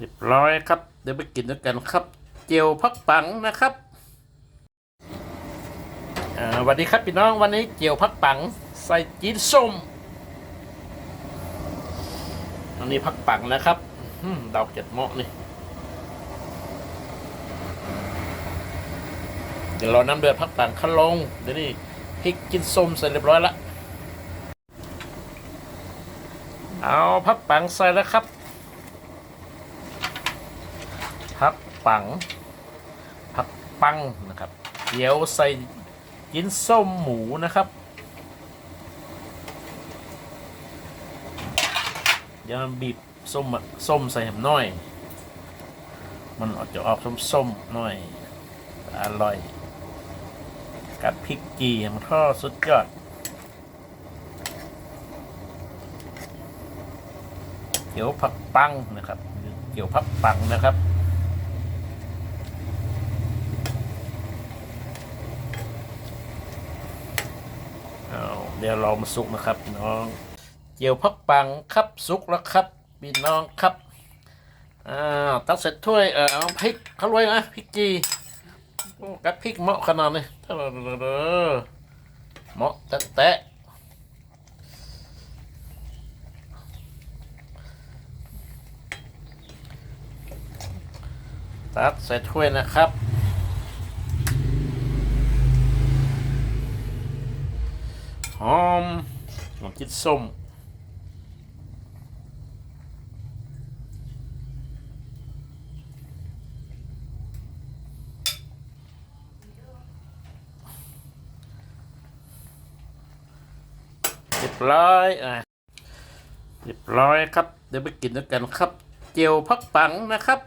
เรียบร้อยครับ เดี๋ยวไปกินด้วยกันครับ เจียวพักปังนะครับสวัสดีครับพี่น้องวันนี้เจียวพักปังใส่จีนส้มอันนี้พักปังนะครับดอกเจ็ดเหมาะนี่เดี๋ยวเราน้ำเดือดพักปังขึ้นลง เดี๋ยวนี้พริกกินส้มเสร็จเรียบร้อยละเอาพักปังใส่แล้วครับ พักปังพักปังนะครับเดี๋ยวใส่กินส้มหมูนะครับ เดี๋ยวบีบส้มส้มใส่หมน้อย มันออกจะออกส้มส้มหน่อย อร่อย กับพริกจีมันทอดสุดยอดเกี่ยวผักปังนะครับเกี่ยวผักปังนะครับ เดี๋ยวเรามาสุกนะครับพี่น้องเกี่ยวพักปังครับสุกแล้วครับพี่น้องครับอ้าวตักเสร็จถ้วยเออเอาพริกเขารวยนะพริกจีกับพริกเหมาะขนาดนี้เด้อเหมาะแตะแตะตักใส่ถ้วยนะครับ หอมหอมจิตส้มเรียบร้อยอะเรียบร้อยครับ เดี๋ยวไปกินด้วยกันครับ เจียวพักปังนะครับ